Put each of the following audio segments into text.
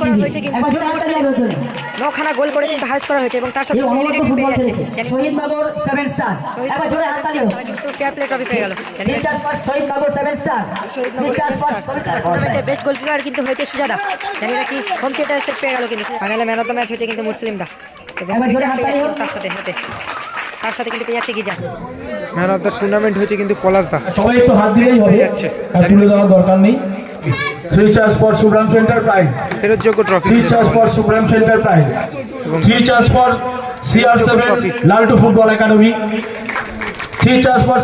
করা হয়েছে কিন্তু। নখানা গোল করে কিন্তু হাউস করা হয়েছে এবং তার সাথে পেয়ে যাচ্ছে। কিন্তু ফেয়ার প্লে ট্রফি পেয়ে গেল। বেস্ট গোলকিপার হয়েছে সুজাদা জানি না কি হোম থিয়েটার সেট পেয়ে গেল কিন্তু। ফাইনালে ম্যান অফ দ্য ম্যাচ হয়েছে কিন্তু এবং। তার সাথে হাতে। তার সাথে কিন্তু পেয়ে যাচ্ছে গিজা। ম্যান অফ দ্য টুর্নামেন্ট হয়েছে কিন্তু পলাশদা সবাই একটু হাত দিলেই হবে। হয়ে যাচ্ছে। দরকার নেই। Three cheers for Subram centre prize ফেরত যোগ্য trophy three cheers for Subram centre prize three cheers for CR seven Laltu football academy three cheers for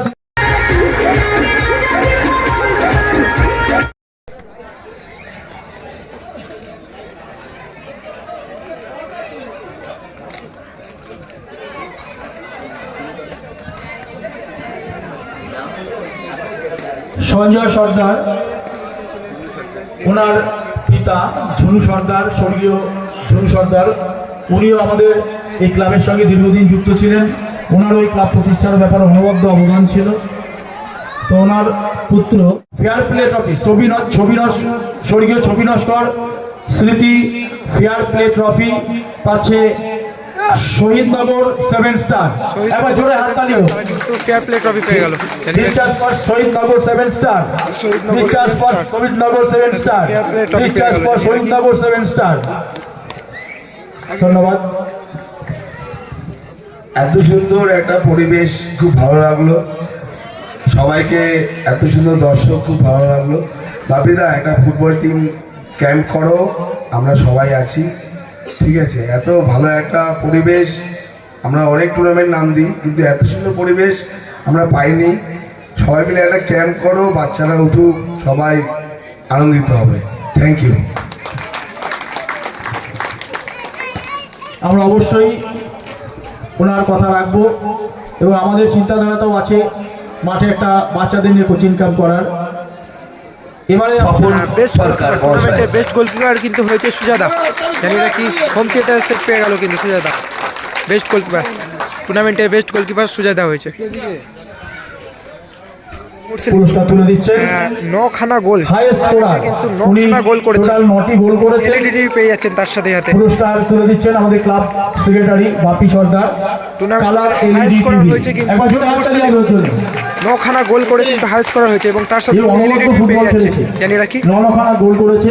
Sanjay Sardar. ওনার পিতা ঝুনু সর্দার, স্বর্গীয় ঝুনু সর্দার, উনিও আমাদের এই ক্লাবের সঙ্গে দীর্ঘদিন যুক্ত ছিলেন। ওনারও এই ক্লাব প্রতিষ্ঠানের ব্যাপারে অনবদ্য অবদান ছিল। তো ওনার পুত্র ফেয়ার প্লে ট্রফি, ছবি ছবি স্বর্গীয় ছবি নস্কর, স্মৃতি ফেয়ার প্লে ট্রফি পাচ্ছে শহীদনগর সেভেন স্টার একবার জোরে হাততালি হোক কিন্তু ফেয়ার প্লে ট্রফি পেয়ে গেল। Three cheers for Shahidnagar seven star three cheers star। Shahidnagar seven star three cheers. For Shahidnagar seven star ধন্যবাদ। এত সুন্দর একটা পরিবেশ খুব ভালো লাগল। সবাইকে এত সুন্দর দর্শক খুব ভালো লাগল। বাপিদা একটা ফুটবল টিম ক্যাম্প করো। আমরা সবাই আছি। ঠিক আছে, এত ভালো একটা পরিবেশ, আমরা অনেক টুর্নামেন্ট নাম দিই, কিন্তু এত সুন্দর পরিবেশ আমরা পাইনি। সবাই মিলে একটা ক্যাম্প করো, বাচ্চারা উঠুক, সবাই আনন্দিত হবে। থ্যাংক ইউ আমরা অবশ্যই ওনার কথা রাখব, এবং আমাদের চিন্তাধারাটাও আছে মাঠে একটা বাচ্চাদের নিয়ে কোচিং ক্যাম্প করার। এবারে বেস্ট টুর্নামেন্টের বেস্ট গোলকিপার কিন্তু হয়েছে সুজাদা জানি না কি হোম থিয়েটার সেট পেয়ে গেল কিন্তু সুজাদা বেস্ট গোলকিপার টুর্নামেন্টের বেস্ট গোলকিপার সুজাদা হয়েছে। নখানা গোল কিন্তু নখানা গোল করেছে নটি গোল করেছেন। এলইডি পেয়ে যাচ্ছেন তার সাথে হাতে পুরস্কার তুলে দিচ্ছেন আমাদের club secretary Bapi Sardar. Tournament colour highest LED scorer TV হয়েছে কিন্তু নখানা গোল করে কিন্তু হাউস করা হয়েছে এবং তার সাথে পেয়ে যাচ্ছে রাখি নখানা গোল করেছে।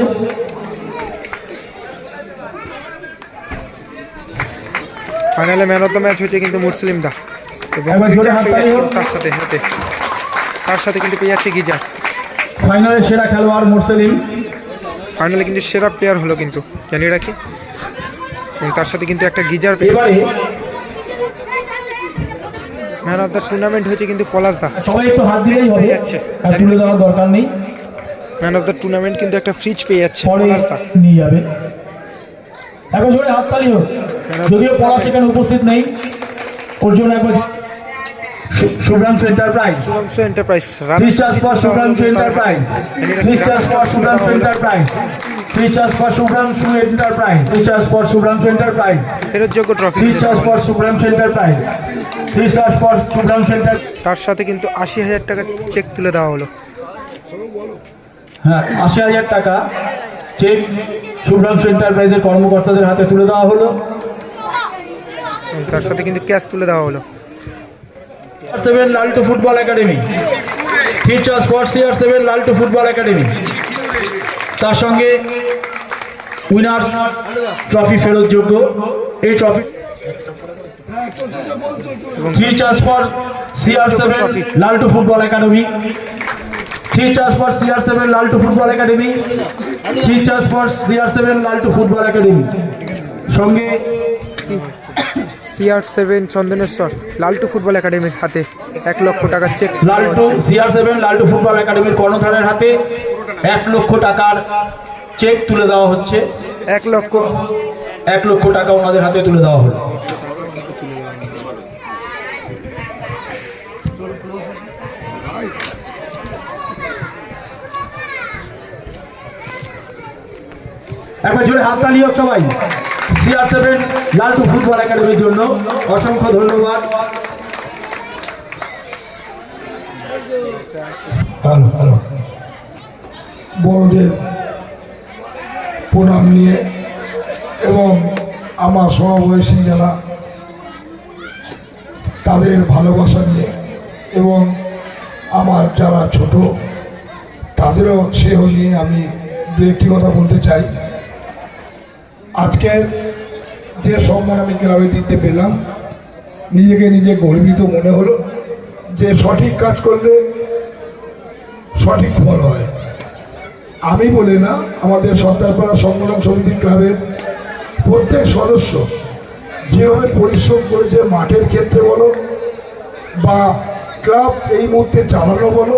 ফাইনালে ম্যান অফ দ্য ম্যাচ হয়েছে কিন্তু মুসলিম দা। এবং তার সাথে হাতে। তার সাথে কিন্তু পেয়ে যাচ্ছে গিজা ফাইনালে সেরা খেলোয়াড় মোরসেলিম ফাইনালে কিন্তু সেরা প্লেয়ার হলো কিন্তু। জানি রাখি এবং তার সাথে কিন্তু একটা গিজার পেয়ে এবারে ম্যান অফ দ্য টুর্নামেন্ট হয়েছে কিন্তু পলাশ দা সবাই একটু হাত দিলেই হবে। যাচ্ছে। তুলে দেওয়ার দরকার নেই। ম্যান অফ দ্য টুর্নামেন্ট কিন্তু একটা ফ্রিজ পেয়ে যাচ্ছে পরে পলাশ দা নিয়ে যাবে। একবার জোরে হাততালি হোক। যদিও পড়া সেখানে উপস্থিত নেই। ওর জন্য একবার Subhrangshu enterprise সুবংশ enterprise three cheers for Shubhranshu enterprise three cheers for Shubhranshu enterprise three cheers for Shubhranshu enterprise three cheers for Shubhranshu enterprise ফেরত যোগ্য trophy three cheers for Shubhranshu enterprise তার সাথে কিন্তু আশি হাজার টাকা চেক তুলে দেওয়া হলো। হ্যাঁ আশি হাজার টাকা চেক শুভ্রাংশু এন্টারপ্রাইজের কর্মকর্তাদের হাতে তুলে দেওয়া হলো। তার সাথে কিন্তু ক্যাশ তুলে দেওয়া হলো। Seven Laltu football academy three cheers for CR seven Laltu football academy তার সঙ্গে উইনার্স ট্রফি ফেরতযোগ্য এই trophy three cheers for CR seven Laltu football academy three cheers for CR seven Laltu football academy three cheers for CR seven Laltu football academy সঙ্গে CR seven Chandaneswar Laltu football একাডেমির হাতে এক লক্ষ টাকার cheque Laltu. CR seven Laltu football একাডেমির কর্ণধারের হাতে এক লক্ষ টাকার চেক তুলে দেওয়া হচ্ছে। এক লক্ষ। এক লক্ষ টাকা ওনাদের হাতে তুলে দেওয়া হলো। একবার জোরে হাততালি হোক সবাই। সিআর সেভেন লালটু ফুটবল একাডেমির জন্য অসংখ্য ধন্যবাদ। বড়দের প্রণাম নিয়ে এবং আমার সমবয়সী যারা, তাদের ভালোবাসা নিয়ে এবং আমার যারা ছোট, তাদেরও সেহ নিয়ে আমি দু একটি কথা বলতে চাই। আজকের যে সম্মান আমি ক্লাবে দিতে পেলাম, নিজেকে নিজে গর্বিত মনে হলো যে সঠিক কাজ করলে সঠিক ফল হয়। আমি বলি না, আমাদের সর্দারপাড়া সংগঠন সমিতি ক্লাবের প্রত্যেক সদস্য যেভাবে পরিশ্রম করেছে মাঠের ক্ষেত্রে বলো বা ক্লাব এই মুহূর্তে চালানো বলো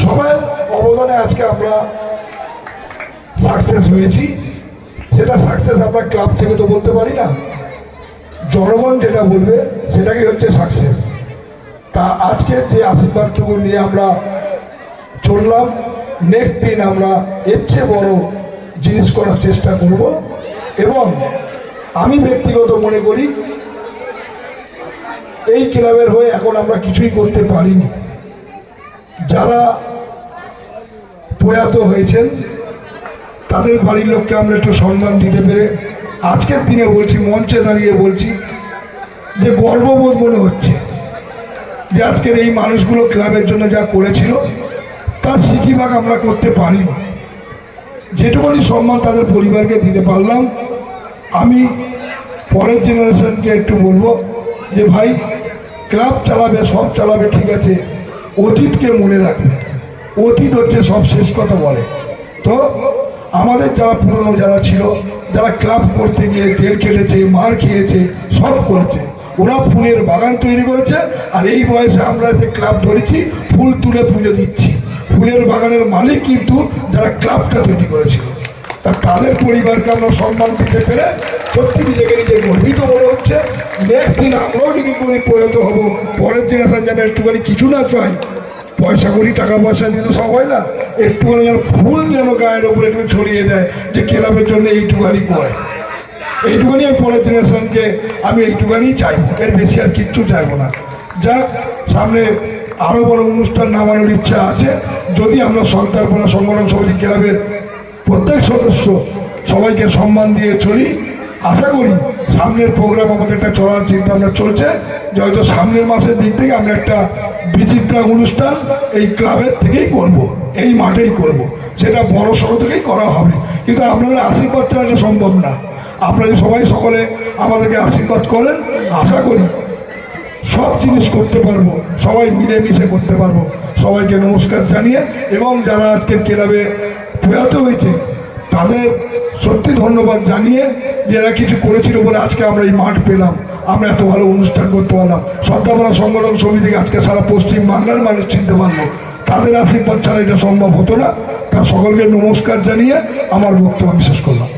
সবার অবদানে আজকে আমরা সাকসেস হয়েছি। সেটা সাকসেস আমরা ক্লাব থেকে তো বলতে পারি না, জনগণ যেটা বলবে সেটাকে হচ্ছে সাকসেস তা আজকে যে আশীর্বাদটুকু নিয়ে আমরা চললাম নেক্সট দিন আমরা এর চেয়ে বড় জিনিস করার চেষ্টা করব। এবং আমি ব্যক্তিগত মনে করি, এই ক্লাবের হয়ে এখন আমরা কিছুই করতে পারিনি। যারা প্রয়াত হয়েছেন, তাদের বাড়ির লোককে আমরা একটু সম্মান দিতে পেরে আজকের দিনে বলছি, মঞ্চে দাঁড়িয়ে বলছি যে গর্ববোধ মনে হচ্ছে যে আজকের এই মানুষগুলো ক্লাবের জন্য যা করেছিল তার সিকিভাগ আমরা করতে পারিনি যেটুকুনি সম্মান তাদের পরিবারকে দিতে পারলাম, আমি পরের জেনারেশনকে একটু বলব যে ভাই, ক্লাব চালাবে, সব চালাবে, ঠিক আছে, অতীতকে মনে রাখবে। অতীত হচ্ছে সব শেষ কথা বলে। তো আমাদের যারা পুরনো, যারা ছিল, যারা ক্লাব করতে গিয়ে জেল কেটেছে মার খেয়েছে, সব করেছে, ওরা ফুলের বাগান তৈরি করেছে, আর এই বয়সে আমরা এসে ক্লাব ধরেছি, ফুল তুলে পুজো দিচ্ছি। ফুলের বাগানের মালিক কিন্তু যারা ক্লাবটা তৈরি করেছিল। তা তাদের পরিবারকে আমরা সম্মান দিতে পেরে সত্যি নিজেকে নিজে গর্বিত মনে হচ্ছে। নেক্সট দিন আমরাও যদি কোনো প্রয়াত হব, পরের জেনারেশন যেন একটুখানি কিছু না চাই, পয়সা করি, টাকা পয়সা দিয়ে তো সব হয় না, একটুখানি যেন ফুল যেন গায়ের ওপরে একটু ছড়িয়ে দেয় যে ক্লাবের জন্য এইটুখানি করে। এইটুখানি আমি পরের জেনারেশনকে আমি এইটুখানি চাইব, এর বেশি আর কিচ্ছু চাইব না। যাক, সামনে আরও বড় অনুষ্ঠান নামানোর ইচ্ছা আছে। যদি আমরা সন্তানপনা সংগঠন সমিতি ক্লাবের প্রত্যেক সদস্য সবাইকে সম্মান দিয়ে চলি, আশা করি সামনের প্রোগ্রাম আমাদের একটা চলার চিন্তা ভাবনা চলছে। যে হয়তো সামনের মাসের দিক থেকে আমরা একটা বিচিত্রা অনুষ্ঠান এই ক্লাবের থেকেই করব, এই মাঠেই করব। সেটা বড় সড়ো থেকেই করা হবে। কিন্তু আপনাদের আশীর্বাদ ছাড়া সম্ভব না। আপনারা সবাই সকলে আমাদেরকে আশীর্বাদ করেন, আশা করি সব জিনিস করতে পারব। সবাই মিলেমিশে করতে পারব। সবাইকে নমস্কার জানিয়ে এবং যারা আজকের ক্লাবে প্রয়াত হয়েছে, তাদের সত্যি ধন্যবাদ জানিয়ে যে এরা কিছু করেছিল বলে আজকে আমরা এই মাঠ পেলাম। আমরা এত ভালো অনুষ্ঠান করতে পারলাম। সন্ধ্যাবেলা সংগঠন সমিতিকে আজকে সারা পশ্চিম বাংলার মানুষ চিনতে পারল। তাদের আশীর্বাদ ছাড়া এটা সম্ভব হতো না। তা সকলকে নমস্কার জানিয়ে আমার বক্তব্য আমি শেষ করলাম।